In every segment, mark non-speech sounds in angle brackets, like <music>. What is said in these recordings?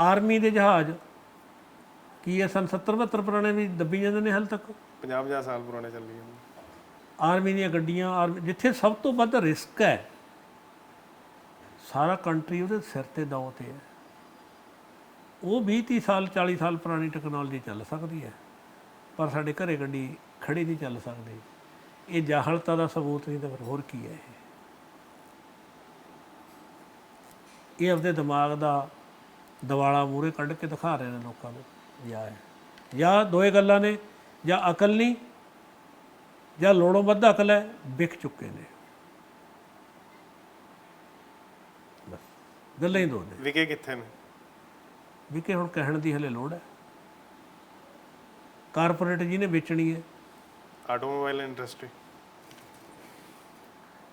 Army ਦੇ ਜਹਾਜ਼ ਕੀ ਹੈ ਸਨ 70 72 ਪੁਰਾਣੇ ਵੀ ਦੱਬੀ ਜਾਂਦੇ ਨੇ ਹਾਲ ਤੱਕ? 50 50 ਸਾਲ ਪੁਰਾਣੇ ਚੱਲੀ ਜਾਂਦੇ ਆਰਮੀ ਦੀਆਂ ਗੱਡੀਆਂ ਆਰਮੀ ਜਿੱਥੇ ਸਭ ਤੋਂ ਵੱਧ ਰਿਸਕ ਹੈ ਸਾਰਾ ਕੰਟਰੀ ਉਹਦੇ ਸਿਰ ਤੇ ਦਾਅ ਤੇ ਹੈ। ਉਹ 20 30 ਸਾਲ 40 ਸਾਲ ਪੁਰਾਣੀ ਟੈਕਨੋਲੋਜੀ ਚੱਲ ਸਕਦੀ ਹੈ ਪਰ ਸਾਡੇ ਘਰੇ ਗੱਡੀ ਖੜੀ ਨਹੀਂ ਚੱਲ ਸਕਦੀ। ਇਹ ਜਾਹਲਤਾ ਦਾ ਸਬੂਤ ਨਹੀਂ ਤਾਂ ਫਿਰ ਹੋਰ ਕੀ ਹੈ ਇਹ? ਇਹ ਆਪਦੇ ਦਿਮਾਗ ਦਾ ਦਿਵਾਲਾ ਮੂਰੇ ਕੱਢ ਕੇ ਦਿਖਾ ਰਹੇ ਨੇ ਲੋਕਾਂ ਨੂੰ ਜਾਂ ਹੈ ਜਾਂ ਦੋਏ ਗੱਲਾਂ ਨੇ ਜਾਂ ਅਕਲ ਨਹੀਂ ਜਾਂ ਲੋੜੋਂ ਵੱਧ ਅਕਲ ਹੈ ਵਿਕ ਚੁੱਕੇ ਨੇ। ਬਸ ਗੱਲਾਂ ਹੀ ਦੋ ਨੇ। ਵਿਕੇ ਕਿੱਥੇ ਨੇ? ਵਿਕੇ ਹੁਣ ਕਹਿਣ ਦੀ ਹਲੇ ਲੋੜ ਹੈ। ਕਾਰਪੋਰੇਟ ਜਿਹਨੇ ਵੇਚਣੀ ਹੈ। Automobile industry.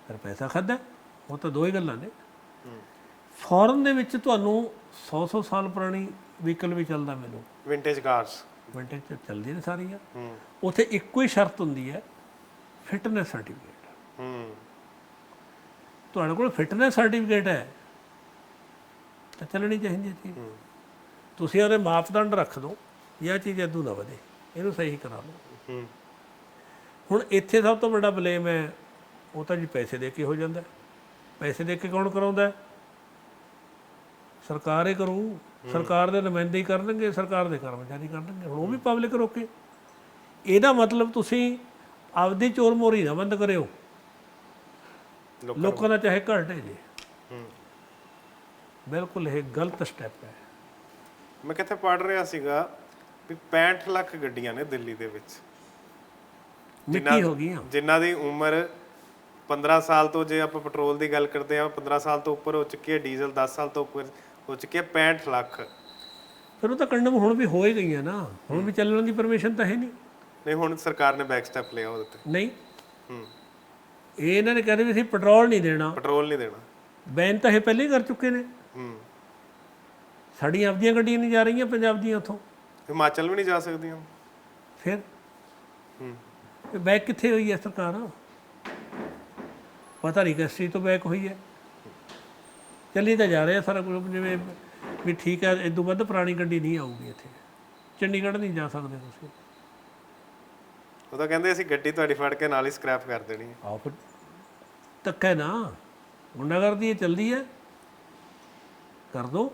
ਫਿਰ ਪੈਸਾ ਖਾਦਾ ਉਹ ਤਾਂ ਦੋ ਹੀ ਗੱਲਾਂ ਨੇ। ਫੋਰਨ ਦੇ ਵਿੱਚ ਤੁਹਾਨੂੰ 100-100 ਸਾਲ ਪੁਰਾਣੀ ਵਹੀਕਲ ਵੀ ਚੱਲਦਾ ਮੈਨੂੰ। ਵਿੰਟੇਜ ਕਾਰਸ ਵਿੰਟੇਜ ਚ ਚੱਲਦੀਆਂ ਨੇ ਸਾਰੀਆਂ। ਹੂੰ। ਉੱਥੇ ਇੱਕੋ ਹੀ ਸ਼ਰਤ ਹੁੰਦੀ ਹੈ ਫਿਟਨੈਸ ਸਰਟੀਫਿਕੇਟ ਹੂੰ। ਤੁਹਾਡੇ ਕੋਲ ਫਿਟਨੈਸ ਸਰਟੀਫਿਕੇਟ ਹੈ ਤਾਂ ਚੱਲਣੀ ਚਾਹੀਦੀ ਹੈ ਚੀਜ਼। ਤੁਸੀਂ ਉਹਦੇ ਮਾਪਦੰਡ ਰੱਖ ਦਿਓ ਇਹ ਚੀਜ਼ ਇਦੋਂ ਨਾ ਵਧੇ ਇਹਨੂੰ ਸਹੀ ਕਰਾ ਲਓ। ਹੁਣ ਇੱਥੇ ਸਭ ਤੋਂ ਵੱਡਾ ਬਲੇਮ ਹੈ ਉਹ ਤਾਂ ਜੀ ਪੈਸੇ ਦੇ ਕੇ ਹੋ ਜਾਂਦਾ। ਪੈਸੇ ਦੇ ਕੇ ਕੌਣ ਕਰਾਉਂਦਾ? ਸਰਕਾਰ ਹੀ ਕਰੂ ਸਰਕਾਰ ਦੇ ਨੁਮਾਇੰਦੇ ਹੀ ਕਰਨਗੇ ਸਰਕਾਰ ਦੇ ਕਰਮਚਾਰੀ ਕਰਨਗੇ ਹੁਣ ਉਹ ਵੀ ਪਬਲਿਕ ਰੋਕੇ। ਇਹਦਾ ਮਤਲਬ ਤੁਸੀਂ ਆਪਦੀ ਚੋਰ ਮੋਰੀ ਨਾ ਬੰਦ ਕਰਿਓ। ਲੋਕ ਦਾ ਚਾਹੇ ਘਟੇ ਜੇ। ਬਿਲਕੁਲ ਇਹ ਗਲਤ ਸਟੈਪ ਹੈ। ਮੈਂ ਕਿੱਥੇ ਪੜ ਰਿਹਾ ਸੀਗਾ ਵੀ 65 ਲੱਖ ਗੱਡੀਆਂ ਨੇ ਦਿੱਲੀ ਦੇ ਵਿੱਚ। ਮਿੱਟੀ ਹੋ ਗਈਆਂ। ਜਿਨ੍ਹਾਂ ਦੀ ਉਮਰ 15 ਸਾਲ ਤੋਂ ਜੇ ਆਪਾਂ ਪੈਟਰੋਲ ਦੀ ਗੱਲ ਕਰਦੇ ਆ 15 ਸਾਲ ਤੋਂ ਉੱਪਰ ਹੋ ਚੁੱਕੀ ਹੈ ਡੀਜ਼ਲ 10 ਸਾਲ ਤੋਂ ਉੱਪਰ ਚੁੱਕੀ ਹੈ 65 ਲੱਖ। ਫਿਰ ਉਹ ਤਾਂ ਕੰਡਮ ਹੁਣ ਵੀ ਹੋ ਹੀ ਗਈਆਂ ਨਾ। ਹੁਣ ਵੀ ਚੱਲਣ ਦੀ ਪਰਮਿਸ਼ਨ ਤਾਂ ਹੈ ਨਹੀਂ। ਨਹੀਂ ਹੁਣ ਸਰਕਾਰ ਨੇ ਬੈਕ ਸਟੈਪ ਲਿਆ ਉਹਦੇ ਤੇ। ਨਹੀਂ। ਹੂੰ। ਇਹ ਇਹਨਾਂ ਨੇ ਕਹਿੰਦੇ ਵੀ ਅਸੀਂ ਪੈਟਰੋਲ ਨਹੀਂ ਦੇਣਾ। ਪੈਟਰੋਲ ਨਹੀਂ ਦੇਣਾ। ਬੈਨ ਤਾਂ ਇਹ ਪਹਿਲੇ ਹੀ ਕਰ ਚੁੱਕੇ ਨੇ। ਹੂੰ। ਸਾਡੀਆਂ ਆਪਦੀਆਂ ਗੱਡੀਆਂ ਨਹੀਂ ਜਾ ਰਹੀਆਂ ਪੰਜਾਬ ਦੀਆਂ ਉੱਥੋਂ। ਹਿਮਾਚਲ ਵੀ ਨਹੀਂ ਜਾ ਸਕਦੀਆਂ। ਫਿਰ? ਹੂੰ। ਬੈਕ ਕਿੱਥੇ ਹੋਈ ਹੈ ਸਰਕਾਰ? ਪਤਾ ਨਹੀਂ ਕਿਸ ਚੀਜ਼ ਤੋਂ ਬੈਕ ਹੋਈ ਹੈ। ਚੱਲੀ ਤਾਂ ਜਾ ਰਿਹਾ ਸਾਰਾ ਕੁਝ ਜਿਵੇਂ ਵੀ ਠੀਕ ਹੈ ਇਦੋਂ ਵੱਧ ਪੁਰਾਣੀ ਗੱਡੀ ਨਹੀਂ ਆਊਗੀ ਇੱਥੇ। ਚੰਡੀਗੜ੍ਹ ਨਹੀਂ ਜਾ ਸਕਦੇ ਤੁਸੀਂ। ਉਹ ਤਾਂ ਕਹਿੰਦੇ ਅਸੀਂ ਗੱਡੀ ਤੁਹਾਡੀ ਫੜ ਕੇ ਨਾਲ ਹੀ ਸਕ੍ਰੈਪ ਕਰ ਦੇਣੀ ਹੈ। ਆਓ ਫਿਰ ਧੱਕਾ ਹੈ ਨਾ। ਗੁੰਡਾਗਰਦੀ ਇਹ ਚੱਲਦੀ ਹੈ। ਕਰ ਦੋ।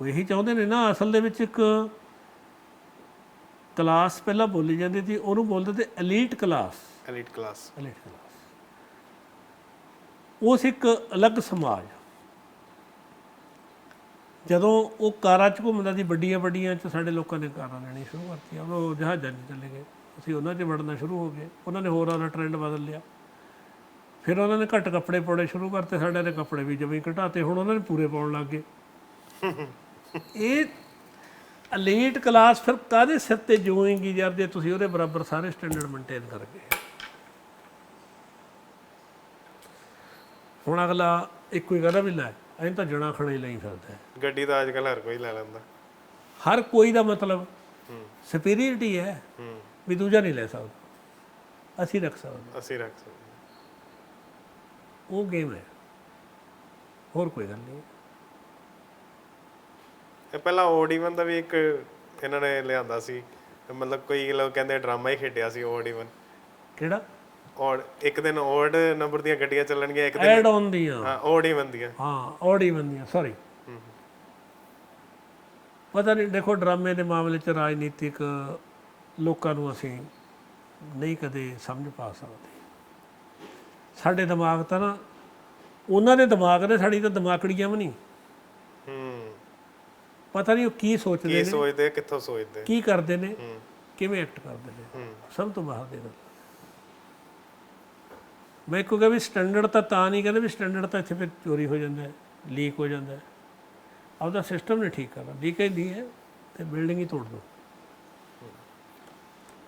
ਉਹ ਇਹੀ ਚਾਹੁੰਦੇ ਨੇ ਨਾ ਅਸਲ ਦੇ ਵਿੱਚ ਇੱਕ ਕਲਾਸ ਪਹਿਲਾਂ ਬੋਲੀ ਜਾਂਦੀ ਸੀ ਉਹਨੂੰ ਬੋਲਦੇ ਤੇ elite class elite class elite class ਉਸ ਇੱਕ ਅਲੱਗ ਸਮਾਜ ਜਦੋਂ ਉਹ ਕਾਰਾਂ 'ਚ ਘੁੰਮਦਾ ਸੀ ਵੱਡੀਆਂ ਵੱਡੀਆਂ 'ਚ ਸਾਡੇ ਲੋਕਾਂ ਨੇ ਕਾਰਾਂ ਲੈਣੀ ਸ਼ੁਰੂ ਕਰਤੀਆਂ ਉਹ ਜਹਾਜ਼ਾਂ 'ਚ ਚਲੇ ਗਏ। ਅਸੀਂ ਉਹਨਾਂ 'ਚ ਵੜਨਾ ਸ਼ੁਰੂ ਹੋ ਗਏ। ਉਹਨਾਂ ਨੇ ਹੋਰ ਆਪਣਾ ਟ੍ਰੈਂਡ ਬਦਲ ਲਿਆ। ਫਿਰ ਉਹਨਾਂ ਨੇ ਘੱਟ ਕੱਪੜੇ ਪਾਉਣੇ ਸ਼ੁਰੂ ਕਰਤੇ ਸਾਡੇ ਨੇ ਕੱਪੜੇ ਵੀ ਜਮੀ ਘਟਾਤੇ ਹੁਣ ਉਹਨਾਂ ਨੇ ਪੂਰੇ ਪਾਉਣ ਲੱਗ ਗਏ। <laughs> ਇਹ ਐਲੀਟ ਕਲਾਸ ਫਿਰ ਕਾਦੇ ਸਿਰ ਤੇ ਜੋਏਗੀ ਯਾਰ ਜੇ ਤੁਸੀਂ ਉਹਦੇ ਬਰਾਬਰ ਸਾਰੇ ਸਟੈਂਡਰਡ ਮੇਨਟੇਨ ਕਰ ਹੁਣ ਅਗਲਾ ਇੱਕੋ ਹੀ ਕਹਿੰਦਾ ਵੀ ਲੈ ਐਂ ਤਾਂ ਜਣਾ ਖਣੇ ਲਈ ਫਿਰਦਾ ਹੈ। ਗੱਡੀ ਤਾਂ ਅੱਜ ਕੱਲ੍ਹ ਹਰ ਕੋਈ ਲੈ ਲੈਂਦਾ। ਹਰ ਕੋਈ ਦਾ ਮਤਲਬ ਹੂੰ। ਸੁਪੀਰੀਅਰਿਟੀ ਹੈ ਹੂੰ। ਵੀ ਦੂਜਾ ਨਹੀਂ ਲੈ ਸਕਦਾ। ਅਸੀਂ ਰੱਖ ਸਕਦੇ ਅਸੀਂ ਰੱਖ ਸਕਦੇ ਹਾਂ। ਉਹ ਗੇਮ ਹੈ। ਹੋਰ ਕੋਈ ਗੱਲ ਨਹੀਂ। ਇਹ ਪਹਿਲਾਂ ਓਡ ਦਾ ਵੀ ਇੱਕ ਇਹਨਾਂ ਨੇ ਲਿਆਂਦਾ ਸੀ। ਮਤਲਬ ਕੋਈ ਲੋਕ ਕਹਿੰਦੇ ਡਰਾਮਾ ਹੀ ਖੇਡਿਆ ਸੀ ਓਡ ਕਿਹੜਾ? ਔਰ ਇੱਕ ਦਿਨ ਓਡ ਨੰਬਰ ਦੀਆਂ ਗੱਡੀਆਂ ਚੱਲਣਗੀਆਂ ਇੱਕ ਦਿਨ ਐਡ ਆਨ ਦੀਆਂ। ਹਾਂ ਓਡ ਦੀਆਂ ਹਾਂ ਔੜੀ ਬੰਦੀਆਂ ਸੌਰੀ ਹੂੰ ਪਤਾ ਨਹੀਂ ਦੇਖੋ ਡਰਾਮੇ ਦੇ ਮਾਮਲੇ 'ਚ ਰਾਜਨੀਤਿਕ ਲੋਕਾਂ ਨੂੰ ਅਸੀਂ ਨਹੀਂ ਕਦੇ ਸਮਝ ਪਾ ਸਕਦੇ। ਸਾਡੇ ਦਿਮਾਗ ਤਾਂ ਨਾ ਉਹਨਾਂ ਦੇ ਦਿਮਾਗ ਨੇ ਸਾਡੀ ਤਾਂ ਦਿਮਾਗੜੀਆਂ ਵੀ ਨਹੀਂ। ਹੂੰ। ਪਤਾ ਨਹੀਂ ਉਹ ਕੀ ਸੋਚਦੇ ਕੀ ਨੇ ਸੋਚਦੇ ਕਿੱਥੋਂ ਸੋਚਦੇ ਕੀ ਕਰਦੇ ਨੇ ਕਿਵੇਂ ਐਕਟ ਕਰਦੇ ਨੇ ਸਭ ਤੋਂ ਬਾਹਰ ਦੇ ਗੱਲ ਮੈਂ ਕਹੂੰਗਾ ਵੀ ਸਟੈਂਡਰਡ ਤਾਂ ਤਾਂ ਨਹੀਂ ਕਹਿੰਦੇ ਵੀ ਸਟੈਂਡਰਡ ਤਾਂ ਇੱਥੇ ਫਿਰ ਚੋਰੀ ਹੋ ਜਾਂਦਾ ਹੈ ਲੀਕ ਹੋ ਜਾਂਦਾ ਹੈ। ਆਪਦਾ ਸਿਸਟਮ ਨਹੀਂ ਠੀਕ ਕਰਨਾ ਲੀਕੇਜ ਨਹੀਂ ਹੈ ਤੇ ਬਿਲਡਿੰਗ ਹੀ ਤੋੜ ਦੋ।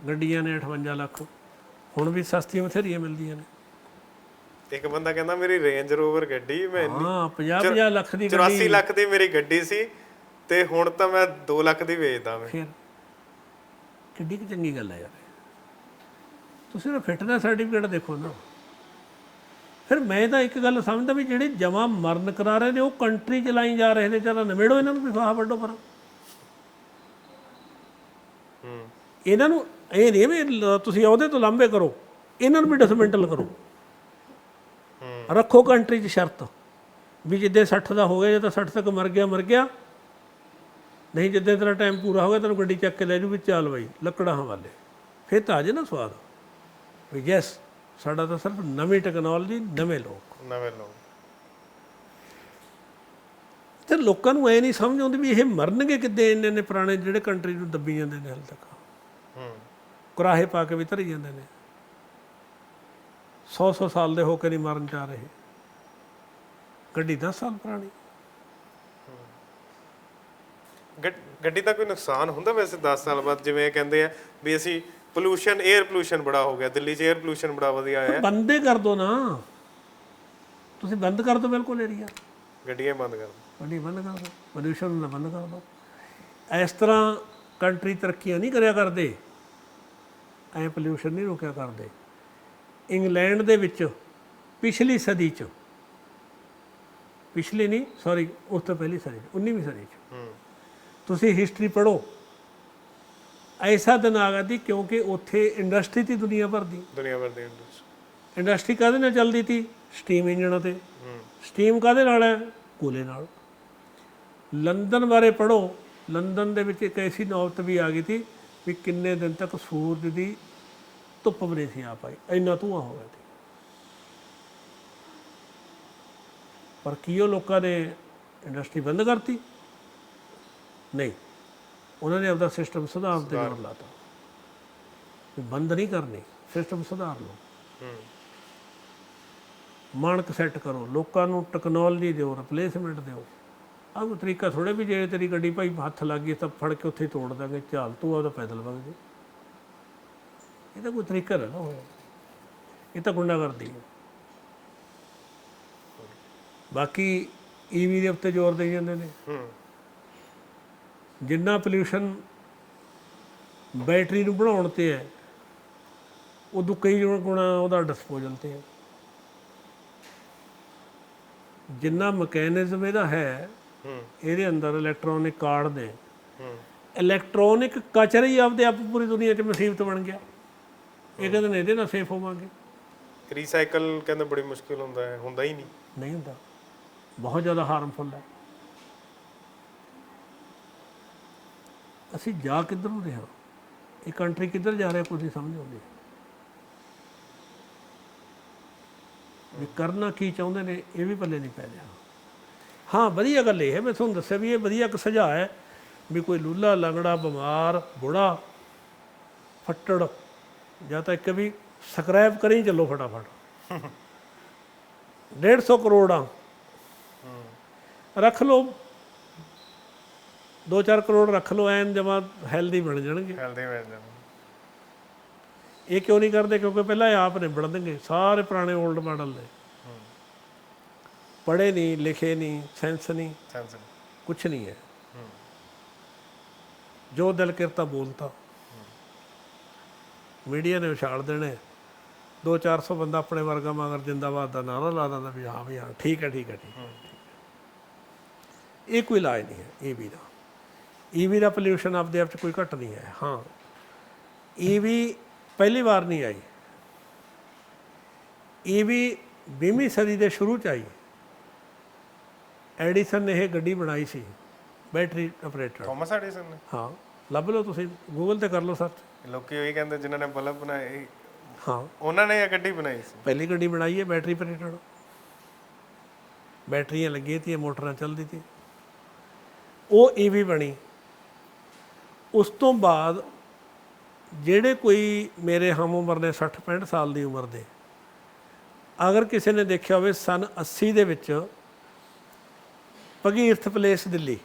ਗੱਡੀਆਂ ਨੇ 58 ਲੱਖ ਹੁਣ ਵੀ ਸਸਤੀਆਂ ਬਥੇਰੀਆਂ ਮਿਲਦੀਆਂ ਨੇ। ਇੱਕ ਬੰਦਾ ਕਹਿੰਦਾ ਮੇਰੀ ਰੇਂਜ ਰੋਵਰ ਗੱਡੀ ਮੈਂ ਹਾਂ 50 50 ਲੱਖ ਦੀ 84 ਲੱਖ ਦੀ ਮੇਰੀ ਗੱਡੀ ਸੀ ਤੇ ਹੁਣ ਤਾਂ ਮੈਂ 2 ਲੱਖ ਦੀ ਵੇਚਦਾ ਮੈਂ। ਫਿਰ ਕਿੱਡੀ ਕੁ ਚੰਗੀ ਗੱਲ ਹੈ ਯਾਰ। ਤੁਸੀਂ ਨਾ ਫਿਟਨੈਸ ਸਰਟੀਫਿਕੇਟ ਦੇਖੋ ਨਾ। ਫਿਰ ਮੈਂ ਤਾਂ ਇੱਕ ਗੱਲ ਸਮਝਦਾ ਵੀ ਜਿਹੜੇ ਜਮਾ ਮਰਨ ਕਰਾ ਰਹੇ ਨੇ ਉਹ ਕੰਟਰੀ ਚਲਾਈ ਜਾ ਰਹੇ ਨੇ ਚਲਾ ਨਵੇੜੋ ਇਹਨਾਂ ਨੂੰ ਵੀ ਫਾਹ ਵੱਡੋ ਪਰ। ਹੂੰ। ਇਹਨਾਂ ਨੂੰ ਇਹ ਨਹੀਂ ਵੀ ਤੁਸੀਂ ਉਹਦੇ ਤੋਂ ਲਾਂਭੇ ਕਰੋ ਇਹਨਾਂ ਨੂੰ ਵੀ ਡਿਸਮੈਂਟਲ ਕਰੋ। ਰੱਖੋ ਕੰਟਰੀ 'ਚ ਸ਼ਰਤ ਵੀ ਜਿੱਦੇ 60 ਦਾ ਹੋ ਗਿਆ ਜੇ ਤਾਂ 60 ਤੱਕ ਮਰ ਗਿਆ ਮਰ ਗਿਆ। ਨਹੀਂ ਜਿੱਦੇ ਤੇਰਾ ਟਾਈਮ ਪੂਰਾ ਹੋ ਗਿਆ ਤੈਨੂੰ ਗੱਡੀ ਚੱਕ ਕੇ ਲੈ ਜੂ ਵੀ ਚੱਲ ਬਈ ਲੱਕੜਾਂ ਹਵਾਲੇ। ਫਿਰ ਤਾਂ ਆ ਜੇ ਨਾ ਸਵਾਦ। ਵੀ ਯੈਸ ਸਾਡਾ ਤਾਂ ਸਿਰਫ ਨਵੀਂ ਟੈਕਨੋਲੋਜੀ ਨਵੇਂ ਲੋਕ। ਨਵੇਂ ਲੋਕ। ਤੇ ਲੋਕਾਂ ਨੂੰ ਐ ਨਹੀਂ ਸਮਝ ਆਉਂਦੀ ਵੀ ਇਹ ਮਰਨਗੇ ਕਿੱਦੇ ਇੰਨੇ ਨੇ ਪੁਰਾਣੇ ਜਿਹੜੇ ਕੰਟਰੀ ਨੂੰ ਦੱਬੀ ਜਾਂਦੇ ਨੇ ਹਾਲ ਤੱਕ। ਹੂੰ। ਕੁਰਾਹੇ ਪਾ ਕੇ ਵੀ ਧਰੀ ਜਾਂਦੇ ਨੇ। 100 100 ਸਾਲ ਦੇ ਹੋ ਕੇ ਨਹੀਂ ਮਰਨ ਜਾ ਰਹੇ। ਗੱਡੀ 10 ਸਾਲ ਪੁਰਾਣੀ। ਗੱਡ- ਗੱਡੀ ਦਾ ਕੋਈ ਨੁਕਸਾਨ ਹੁੰਦਾ ਵੈਸੇ 10 ਸਾਲ ਬਾਅਦ? ਜਿਵੇਂ ਇਹ ਕਹਿੰਦੇ ਆ ਵੀ ਅਸੀਂ ਪੋਲੂਸ਼ਨ 에ਅਰ ਪੋਲੂਸ਼ਨ ਬੜਾ ਹੋ ਗਿਆ ਦਿੱਲੀ 'ਚ 에ਅਰ ਪੋਲੂਸ਼ਨ ਬੜਾ ਵਧੀਆ ਆਇਆ। ਬੰਦੇ ਕਰ ਦੋ ਨਾ। ਤੁਸੀਂ ਬੰਦ ਕਰ ਦੋ ਬਿਲਕੁਲ ਏਰੀਆ ਗੱਡੀਆਂ ਬੰਦ ਕਰ ਦਿਓ। ਗੱਡੀ ਬੰਦ ਕਰ ਦੋ ਪੋਲੂਸ਼ਨ ਨੂੰ ਬੰਦ ਕਰ ਦੋ। ਇਸ ਤਰ੍ਹਾਂ ਕੰਟਰੀ ਤਰੱਕੀਆਂ ਨਹੀਂ ਕਰਿਆ ਕਰਦੇ। ਐ ਪੋਲੂਸ਼ਨ ਨਹੀਂ ਰੋਕਿਆ ਕਰਦੇ। ਇੰਗਲੈਂਡ ਦੇ ਵਿੱਚ ਪਿਛਲੀ ਸਦੀ ਚ ਪਿਛਲੀ ਨਹੀਂ ਸੌਰੀ ਉਸ ਤੋਂ ਪਹਿਲੀ ਸਦੀ 'ਚ, 19ਵੀਂ ਸਦੀ ਚ। ਹੂੰ। ਤੁਸੀਂ ਹਿਸਟਰੀ ਪੜ੍ਹੋ। ਐਸਾ ਦਿਨ ਆ ਗਿਆ ਸੀ ਕਿਉਂਕਿ ਉੱਥੇ ਇੰਡਸਟਰੀ ਤੀ ਦੁਨੀਆ ਭਰ ਦੀ। ਦੁਨੀਆ ਭਰ ਦੇ ਇੰਡਸਟਰੀ ਇੰਡਸਟਰੀ ਕਾਹਦੇ ਨਾਲ ਚੱਲਦੀ ਤੀ? ਸਟੀਮ ਇੰਜਣਾਂ ਤੇ। ਸਟੀਮ ਕਾਹਦੇ ਨਾਲ ਹੈ? ਕੋਲੇ ਨਾਲ। ਲੰਡਨ ਬਾਰੇ ਪੜ੍ਹੋ। ਲੰਡਨ ਦੇ ਵਿੱਚ ਇੱਕ ਐਸੀ ਨੌਬਤ ਵੀ ਆ ਗਈ ਸੀ ਵੀ ਕਿੰਨੇ ਦਿਨ ਤੱਕ ਸੂਰਜ ਦੀ ਧੁੱਪ ਵੀ ਨਹੀਂ ਸੀ ਆ ਪਾਈ। ਇੰਨਾ ਧੂਆਂ ਹੋ ਗਿਆ ਸੀ ਪਰ ਕੀ ਉਹ ਲੋਕਾਂ ਨੇ ਇੰਡਸਟਰੀ ਬੰਦ ਕਰਤੀ? ਨਹੀਂ। ਉਹਨਾਂ ਨੇ ਆਪਦਾ ਸਿਸਟਮ ਸੁਧਾਰਨ ਤੇ ਜ਼ੋਰ ਲਾਤਾ। ਬੰਦ ਨਹੀਂ ਕਰਨੀ ਸਿਸਟਮ ਸੁਧਾਰ ਲਓ। ਹੂੰ। ਮਾਨਕ ਸੈੱਟ ਕਰੋ ਲੋਕਾਂ ਨੂੰ ਟੈਕਨੋਲੋਜੀ ਦਿਓ ਰਿਪਲੇਸਮੈਂਟ ਦਿਓ। ਆਹ ਕੋਈ ਤਰੀਕਾ ਥੋੜੇ ਵੀ ਜੇ ਤੇਰੀ ਗੱਡੀ ਭਾਈ ਹੱਥ ਲੱਗ ਗਈ ਤਾਂ ਫੜ ਕੇ ਉੱਥੇ ਤੋੜ ਦਾਂਗੇ ਚੱਲ ਤੂੰ ਆਪਦਾ ਪੈਦਲ ਵਗ ਜੇ ਇਹ ਤਾਂ ਕੋਈ ਤਰੀਕਾ ਨਾ ਨਾ ਹੋਇਆ। ਇਹ ਤਾਂ ਗੁੰਡਾਗਰਦੀ ਹੈ। ਬਾਕੀ ਈਵੀ ਦੇ ਉੱਤੇ ਜ਼ੋਰ ਦੇਈ ਜਾਂਦੇ ਨੇ। ਹੂੰ। ਜਿੰਨਾ ਪੋਲਿਊਸ਼ਨ ਬੈਟਰੀ ਨੂੰ ਬਣਾਉਣ ਤੇ ਹੈ ਉਦੋਂ ਕਈ ਗੁਣਾ ਉਹਦਾ ਡਿਸਪੋਜ਼ਲ ਤੇ ਹੈ। ਜਿੰਨਾ ਮਕੈਨਿਜ਼ਮ ਇਹਦਾ ਹੈ ਇਹਦੇ ਅੰਦਰ ਇਲੈਕਟ੍ਰੋਨਿਕ ਕਾਰਡ ਦੇ ਇਲੈਕਟ੍ਰੋਨਿਕ ਕਚਰਾ ਹੀ ਆਪਦੇ ਆਪ ਪੂਰੀ ਦੁਨੀਆ 'ਚ ਮੁਸੀਬਤ ਬਣ ਗਿਆ। ਇਹ ਕਹਿੰਦੇ ਨੇ ਇਹਦੇ ਨਾਲ ਸੇਫ ਹੋਵਾਂਗੇ। ਰੀਸਾਈਕਲ ਕਹਿੰਦੇ ਬੜੀ ਮੁਸ਼ਕਿਲ ਹੁੰਦਾ ਹੈ ਹੁੰਦਾ ਹੀ ਨਹੀਂ। ਨਹੀਂ ਹੁੰਦਾ। ਬਹੁਤ ਜ਼ਿਆਦਾ ਹਾਰਮਫੁਲ ਹੈ। ਅਸੀਂ ਜਾ ਕਿੱਧਰ ਨੂੰ ਰਿਹਾ? ਇਹ ਕੰਟਰੀ ਕਿੱਧਰ ਜਾ ਰਿਹਾ ਕੁਝ ਨਹੀਂ ਸਮਝ ਆਉਂਦੀ ਵੀ ਕਰਨਾ ਕੀ ਚਾਹੁੰਦੇ ਨੇ ਇਹ ਵੀ ਪੱਲੇ ਨਹੀਂ ਪੈ ਰਿਹਾ। ਹਾਂ ਵਧੀਆ ਗੱਲ ਇਹ ਹੈ ਮੈਂ ਤੁਹਾਨੂੰ ਦੱਸਿਆ ਵੀ ਇਹ ਵਧੀਆ ਇੱਕ ਸੁਝਾਅ ਹੈ ਵੀ ਕੋਈ ਲੂਲਾ ਲੰਗੜਾ ਬਿਮਾਰ ਬੁੜਾ ਫੱਟੜ ਜਾਂ ਤਾਂ ਇੱਕ ਵੀ ਸਕ੍ਰੈਪ ਕਰੀ ਚੱਲੋ ਫਟਾਫਟ। <laughs> 150 ਕਰੋੜਾਂ। ਰੱਖ ਲਓ। 2-4 ਕਰੋੜ ਰੱਖ ਲਓ ਐਨ ਜਮਾ ਹੈਲਦੀ ਬਣ ਜਾਣਗੇ। ਹੈਲਦੀ ਮਿਲ ਜਾਂਦੇ ਇਹ ਕਿਉਂ ਨਹੀਂ ਕਰਦੇ? ਕਿਉਂਕਿ ਪਹਿਲਾਂ ਇਹ ਆਪ ਨਿਬੜ ਦੇਣਗੇ। ਸਾਰੇ ਪੁਰਾਣੇ 올ਡ ਮਾਡਲ ਦੇ ਪੜ੍ਹੇ ਨਹੀਂ ਲਿਖੇ ਨਹੀਂ ਸੈਂਸ ਨਹੀਂ। ਸੈਂਸ ਕੁਛ ਨਹੀਂ ਹੈ। ਜੋ ਦਿਲ ਕਰਤਾ ਬੋਲਤਾ ਮੀਡੀਆ ਨੇ ਉਛਾਲ ਦੇਣੇ। 2-400 ਬੰਦਾ ਆਪਣੇ ਵਰਗਾ ਮਗਰ ਜਿੰਦਾਬਾਦ ਦਾ ਨਾਰਾ ਲਾ ਦਿੰਦਾ ਵੀ ਹਾਂ ਵੀ ਹਾਂ ਠੀਕ ਹੈ ਠੀਕ ਹੈ ਠੀਕ ਹੈ। ਇਹ ਕੋਈ ਇਲਾਜ ਨਹੀਂ ਹੈ ਈਵੀ ਦਾ ਈਵੀ ਦਾ ਪੋਲਿਊਸ਼ਨ ਆਪਦੇ ਆਪ ਚ ਕੋਈ ਘਟ ਨਹੀਂ ਹੈ ਹਾਂ। ਈਵੀ ਪਹਿਲੀ ਵਾਰ ਨਹੀਂ ਆਈ। ਈਵੀ 20ਵੀਂ ਸਦੀ ਦੇ ਸ਼ੁਰੂ ਚ ਆਈ। ਐਡੀਸਨ ਨੇ ਇਹ ਗੱਡੀ ਬਣਾਈ ਸੀ ਬੈਟਰੀ ਆਪਰੇਟਰ। ਥੋਮਸ ਐਡੀਸਨ ਨੇ? ਹਾਂ ਲੱਭ ਲਓ ਤੁਸੀਂ ਗੂਗਲ ਤੇ ਕਰ ਲਓ ਸਰਚ ਲੋਕੀ ਉਹੀ ਕਹਿੰਦੇ ਜਿਨ੍ਹਾਂ ਨੇ ਬਲਬ ਬਣਾਏ ਹਾਂ। ਉਹਨਾਂ ਨੇ ਇਹ ਗੱਡੀ ਬਣਾਈ ਸੀ। ਪਹਿਲੀ ਗੱਡੀ ਬਣਾਈ ਹੈ ਬੈਟਰੀ ਆਪਰੇਟਡ ਬੈਟਰੀਆਂ ਲੱਗੀਆਂ ਤੀਆਂ ਮੋਟਰਾਂ ਚੱਲਦੀ ਤੀ ਉਹ ਈਵੀ ਬਣੀ। ਉਸ ਤੋਂ ਬਾਅਦ ਜਿਹੜੇ ਕੋਈ ਮੇਰੇ ਹਮ ਉਮਰ ਦੇ 60 65 ਸਾਲ ਦੀ ਉਮਰ ਦੇ ਅਗਰ ਕਿਸੇ ਨੇ ਦੇਖਿਆ ਹੋਵੇ ਸਨ 80 ਦੇ ਵਿੱਚ ਭਗੀਰਥ ਪਲੇਸ ਦਿੱਲੀ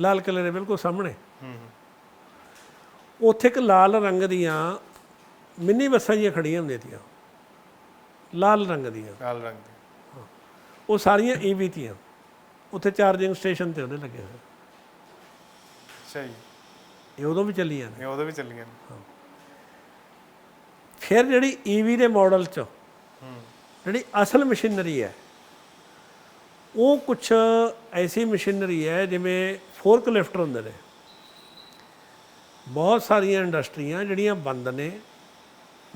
ਲਾਲ ਕਿਲੇ ਦੇ ਬਿਲਕੁਲ ਸਾਹਮਣੇ। ਹੂੰ ਉੱਥੇ ਇੱਕ ਲਾਲ ਰੰਗ ਦੀਆਂ ਮਿੰਨੀ ਬੱਸਾਂ ਜਿਹੀਆਂ ਖੜੀਆਂ ਹੁੰਦੀਆਂ ਤੀਆਂ। ਲਾਲ ਰੰਗ ਦੀਆਂ। ਲਾਲ ਰੰਗ ਦੇ ਉਹ ਸਾਰੀਆਂ ਈਵੀ ਤੀਆਂ ਉੱਥੇ ਚਾਰਜਿੰਗ ਸਟੇਸ਼ਨ ਤੇ ਉਹਦੇ ਲੱਗੇ ਹੋਏ। ਜੀ। ਇਹ ਉਦੋਂ ਵੀ ਚੱਲੀਆਂ ਨੇ। ਇਹ ਉਹਦੇ ਵੀ ਚੱਲੀਆਂ ਨੇ। ਫਿਰ ਜਿਹੜੀ ਈਵੀ ਦੇ ਮਾਡਲ ਚ ਹੂੰ। ਜਿਹੜੀ ਅਸਲ ਮਸ਼ੀਨਰੀ ਹੈ ਉਹ ਕੁਝ ਐਸੀ ਮਸ਼ੀਨਰੀ ਹੈ ਜਿਵੇਂ ਫੋਰਕ ਲਿਫਟਰ ਹੁੰਦੇ ਨੇ। ਬਹੁਤ ਸਾਰੀਆਂ ਇੰਡਸਟਰੀਆਂ ਜਿਹੜੀਆਂ ਬੰਦ ਨੇ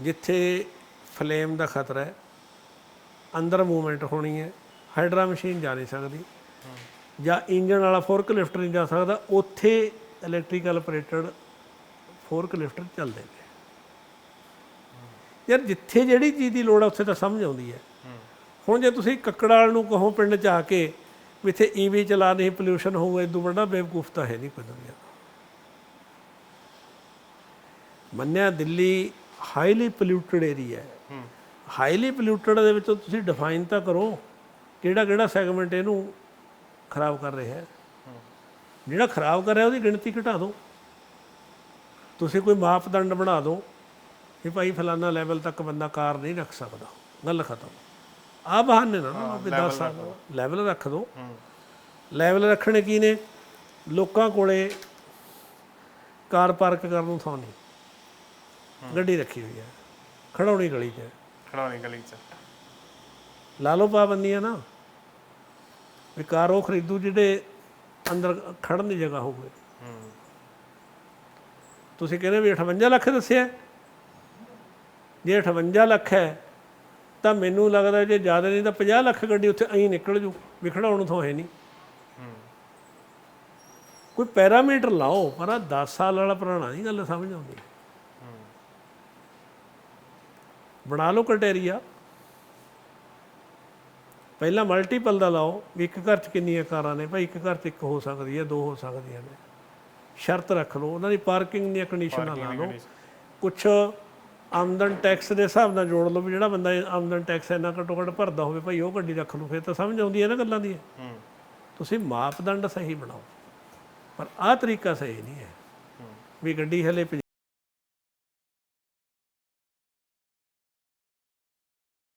ਜਿੱਥੇ ਫਲੇਮ ਦਾ ਖਤਰਾ ਹੈ ਅੰਦਰ ਮੂਵਮੈਂਟ ਹੋਣੀ ਹੈ ਹਾਈਡਰਾ ਮਸ਼ੀਨ ਜਾ ਨਹੀਂ ਸਕਦੀ। ਜਾਂ ਇੰਜਨ ਵਾਲਾ ਫੋਰਕ ਲਿਫਟਰ ਨਹੀਂ ਜਾ ਸਕਦਾ ਉੱਥੇ ਇਲੈਕਟ੍ਰੀਕਲ ਆਪਰੇਟਡ ਫੋਰਕ ਲਿਫਟਰ ਚੱਲਦੇ ਨੇ। ਯਾਰ ਜਿੱਥੇ ਜਿਹੜੀ ਚੀਜ਼ ਦੀ ਲੋੜ ਹੈ ਉੱਥੇ ਤਾਂ ਸਮਝ ਆਉਂਦੀ ਹੈ। ਹੁਣ ਜੇ ਤੁਸੀਂ ਕੱਕੜਾਲ ਨੂੰ ਕਹੋ ਪਿੰਡ ਚ ਆ ਕੇ ਵੀ ਇੱਥੇ ਈਵੀ ਚਲਾ ਨਹੀਂ ਪੋਲੂਸ਼ਨ ਹੋਊਗਾ ਇਦੋਂ ਵੱਡਾ ਬੇਵਕੂਫ ਤਾਂ ਹੈ ਨਹੀਂ ਕੋਈ ਦੁਨੀਆ ਮੰਨਿਆ ਦਿੱਲੀ ਹਾਈਲੀ ਪੋਲਿਊਟਡ ਏਰੀਆ ਹੈ। ਹਾਈਲੀ ਪੋਲਿਊਟਡ ਦੇ ਵਿੱਚੋਂ ਤੁਸੀਂ ਡਿਫਾਈਨ ਤਾਂ ਕਰੋ ਕਿਹੜਾ ਕਿਹੜਾ ਸੈਗਮੈਂਟ ਇਹਨੂੰ ਖਰਾਬ ਕਰ ਰਿਹਾ ਹੈ। ਜਿਹੜਾ ਖਰਾਬ ਕਰ ਰਿਹਾ ਉਹਦੀ ਗਿਣਤੀ ਘਟਾ ਦਿਓ। ਤੁਸੀਂ ਕੋਈ ਮਾਪਦੰਡ ਬਣਾ ਦਿਓ ਕਿ ਭਾਈ ਫਲਾਨਾ ਲੈਵਲ ਤੱਕ ਬੰਦਾ ਕਾਰ ਨਹੀਂ ਰੱਖ ਸਕਦਾ। ਗੱਲ ਖਤਮ। ਆ ਬਹਾਨੇ ਨਾ ਨਾ ਵੀ 10 ਸਾਲ ਲੈਵਲ ਰੱਖ ਦਿਓ। ਲੈਵਲ ਰੱਖਣੇ ਕੀ ਨੇ? ਲੋਕਾਂ ਕੋਲੇ ਕਾਰ ਪਾਰਕ ਕਰਨ ਨੂੰ ਥਾਂ ਨਹੀਂ। ਗੱਡੀ ਰੱਖੀ ਹੋਈ ਹੈ। ਖੜਾਉਣੀ ਗਲੀ 'ਚ ਖੜਾਉਣੀ ਗਲੀ ਚ। ਲਾ ਲਓ ਪਾਬੰਦੀਆਂ ਨਾ। ਵੀ ਕਾਰ ਉਹ ਖਰੀਦੂ ਜਿਹੜੇ ਅੰਦਰ ਖੜਨ ਦੀ ਜਗ੍ਹਾ ਹੋਵੇ। ਤੁਸੀਂ ਕਹਿੰਦੇ ਵੀ 58 ਲੱਖ ਦੱਸਿਆ। ਜੇ 58 ਲੱਖ ਹੈ, ਤਾਂ ਮੈਨੂੰ ਲੱਗਦਾ ਜੇ ਜ਼ਿਆਦਾ ਨਹੀਂ ਤਾਂ 50 ਲੱਖ ਗੱਡੀ ਉੱਥੇ ਐਂ ਨਿਕਲ ਜੂ ਵਿਖੜਾਉਣ ਨੂੰ ਥਾਂ ਹੈ ਨਹੀਂ। ਕੋਈ ਪੈਰਾਮੀਟਰ ਲਾਓ, ਪਰ ਆਹ 10 ਸਾਲ ਵਾਲਾ ਪੁਰਾਣਾ ਨਹੀਂ ਗੱਲ ਸਮਝ ਆਉਂਦੀ। ਬਣਾ ਲਓ ਕ੍ਰਾਈਟੇਰੀਆ ਪਹਿਲਾਂ ਮਲਟੀਪਲ ਦਾ ਲਾਓ ਵੀ ਇੱਕ ਘਰ 'ਚ ਕਿੰਨੀਆਂ ਕਾਰਾਂ ਨੇ? ਭਾਈ ਇੱਕ ਘਰ 'ਚ ਇੱਕ ਹੋ ਸਕਦੀ ਹੈ ਦੋ ਹੋ ਸਕਦੀਆਂ ਨੇ। ਸ਼ਰਤ ਰੱਖ ਲਓ ਉਹਨਾਂ ਦੀ ਪਾਰਕਿੰਗ ਦੀਆਂ ਕੰਡੀਸ਼ਨਾਂ ਲਾ ਲਓ। ਕੁਛ ਆਮਦਨ ਟੈਕਸ ਦੇ ਹਿਸਾਬ ਨਾਲ ਜੋੜ ਲਓ ਵੀ ਜਿਹੜਾ ਬੰਦਾ ਆਮਦਨ ਟੈਕਸ ਇੰਨਾ ਘੱਟੋ ਘੱਟ ਭਰਦਾ ਹੋਵੇ ਭਾਈ ਉਹ ਗੱਡੀ ਰੱਖ ਲਓ ਫਿਰ ਤਾਂ ਸਮਝ ਆਉਂਦੀ ਹੈ ਨਾ ਗੱਲਾਂ ਦੀ। ਤੁਸੀਂ ਮਾਪਦੰਡ ਸਹੀ ਬਣਾਓ ਪਰ ਆਹ ਤਰੀਕਾ ਸਹੀ ਨਹੀਂ ਹੈ। ਵੀ ਗੱਡੀ ਹਲੇ